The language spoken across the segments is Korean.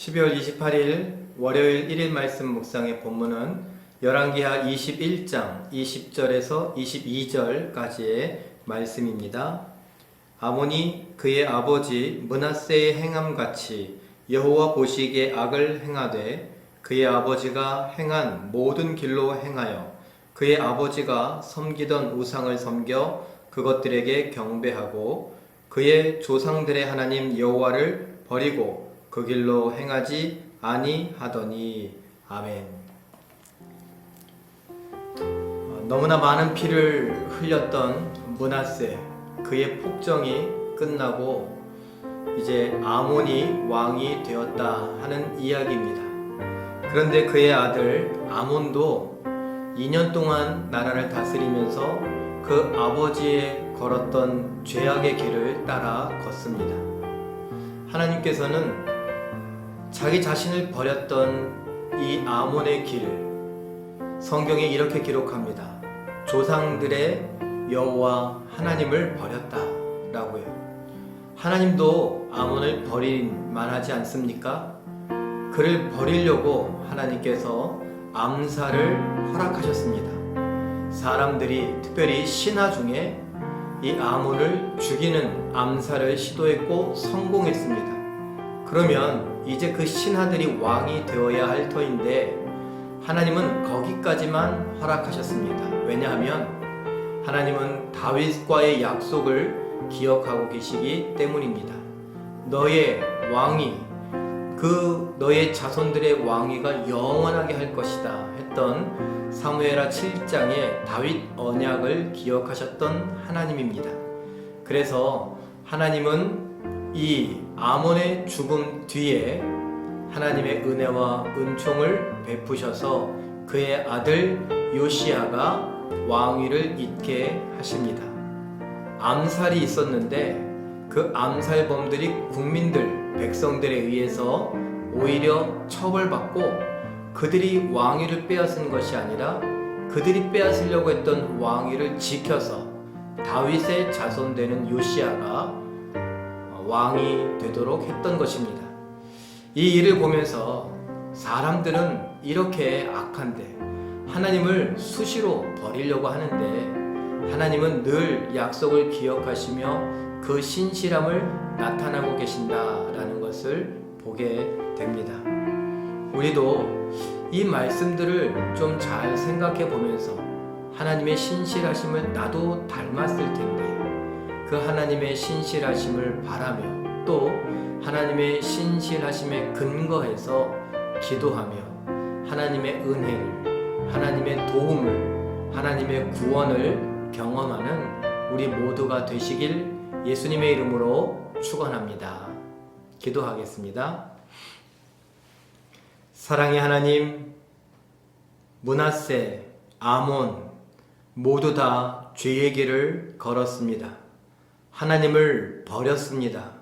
12월 28일 월요일 1일 말씀 묵상의 본문은 열왕기하 21장 20절에서 22절까지의 말씀입니다. 아몬이 그의 아버지 문하세의 행함 같이 여호와 보시기에 악을 행하되 그의 아버지가 행한 모든 길로 행하여 그의 아버지가 섬기던 우상을 섬겨 그것들에게 경배하고 그의 조상들의 하나님 여호와를 버리고 그 길로 행하지 아니하더니 아멘. 어, 너무나 많은 피를 흘렸던 문하세 그의 폭정이 끝나고 이제 아몬이 왕이 되었다 하는 이야기입니다. 그런데 그의 아들 아몬도 2년 동안 나라를 다스리면서 그 아버지의 걸었던 죄악의 길을 따라 걷습니다. 하나님께서는 자기 자신을 버렸던 이 아몬의 길을 성경에 이렇게 기록합니다. 조상들의 여호와 하나님을 버렸다 라고요. 하나님도 아몬을 버릴 만하지 않습니까? 그를 버리려고 하나님께서 암살을 허락하셨습니다. 사람들이 특별히 신하 중에 이 아몬을 죽이는 암살을 시도했고 성공했습니다. 그러면 이제 그 신하들이 왕이 되어야 할 터인데 하나님은 거기까지만 허락하셨습니다. 왜냐하면 하나님은 다윗과의 약속을 기억하고 계시기 때문입니다. 너의 왕이 그 너의 자손들의 왕위가 영원하게 할 것이다 했던 사무엘하 7장의 다윗 언약을 기억하셨던 하나님입니다. 그래서 하나님은 이 아몬의 죽음 뒤에 하나님의 은혜와 은총을 베푸셔서 그의 아들 요시아가 왕위를 잇게 하십니다. 암살이 있었는데 그 암살범들이 국민들, 백성들에 의해서 오히려 처벌받고 그들이 왕위를 빼앗은 것이 아니라 그들이 빼앗으려고 했던 왕위를 지켜서 다윗의 자손 되는 요시아가 왕이 되도록 했던 것입니다. 이 일을 보면서 사람들은 이렇게 악한데 하나님을 수시로 버리려고 하는데 하나님은 늘 약속을 기억하시며 그 신실함을 나타나고 계신다라는 것을 보게 됩니다. 우리도 이 말씀들을 좀 잘 생각해 보면서 하나님의 신실하심을 나도 닮았을 텐데 그 하나님의 신실하심을 바라며 또 하나님의 신실하심에 근거해서 기도하며 하나님의 은혜를 하나님의 도움을 하나님의 구원을 경험하는 우리 모두가 되시길 예수님의 이름으로 축원합니다. 기도하겠습니다. 사랑의 하나님, 문하세, 아몬 모두 다 죄의 길을 걸었습니다. 하나님을 버렸습니다.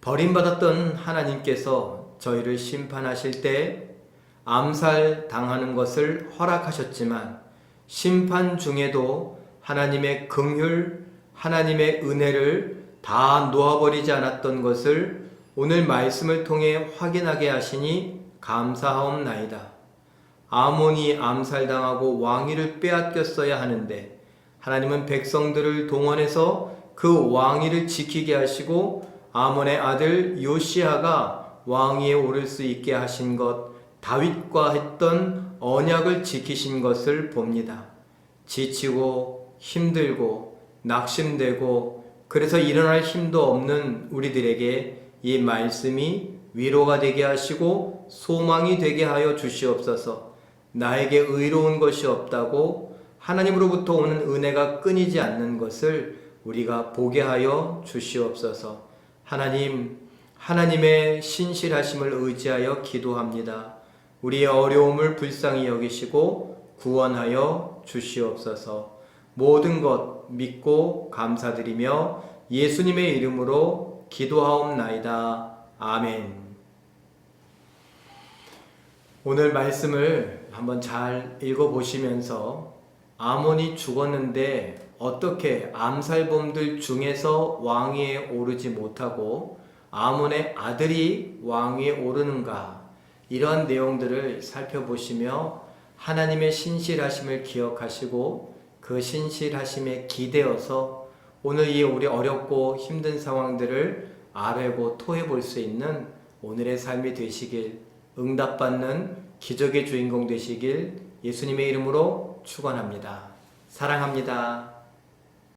버림받았던 하나님께서 저희를 심판하실 때 암살 당하는 것을 허락하셨지만 심판 중에도 하나님의 긍휼, 하나님의 은혜를 다 놓아버리지 않았던 것을 오늘 말씀을 통해 확인하게 하시니 감사하옵나이다. 아몬이 암살당하고 왕위를 빼앗겼어야 하는데 하나님은 백성들을 동원해서 그 왕위를 지키게 하시고 아몬의 아들 요시아가 왕위에 오를 수 있게 하신 것 다윗과 했던 언약을 지키신 것을 봅니다. 지치고 힘들고 낙심되고 그래서 일어날 힘도 없는 우리들에게 이 말씀이 위로가 되게 하시고 소망이 되게 하여 주시옵소서. 나에게 의로운 것이 없다고 하나님으로부터 오는 은혜가 끊이지 않는 것을 우리가 보게 하여 주시옵소서. 하나님, 하나님의 신실하심을 의지하여 기도합니다. 우리의 어려움을 불쌍히 여기시고 구원하여 주시옵소서. 모든 것 믿고 감사드리며 예수님의 이름으로 기도하옵나이다. 아멘. 오늘 말씀을 한번 잘 읽어보시면서 아몬이 죽었는데 어떻게 암살범들 중에서 왕위에 오르지 못하고 아몬의 아들이 왕위에 오르는가 이러한 내용들을 살펴보시며 하나님의 신실하심을 기억하시고 그 신실하심에 기대어서 오늘 이 우리 어렵고 힘든 상황들을 아뢰고 토해 볼 수 있는 오늘의 삶이 되시길 응답받는 기적의 주인공 되시길 예수님의 이름으로 축원합니다. 사랑합니다.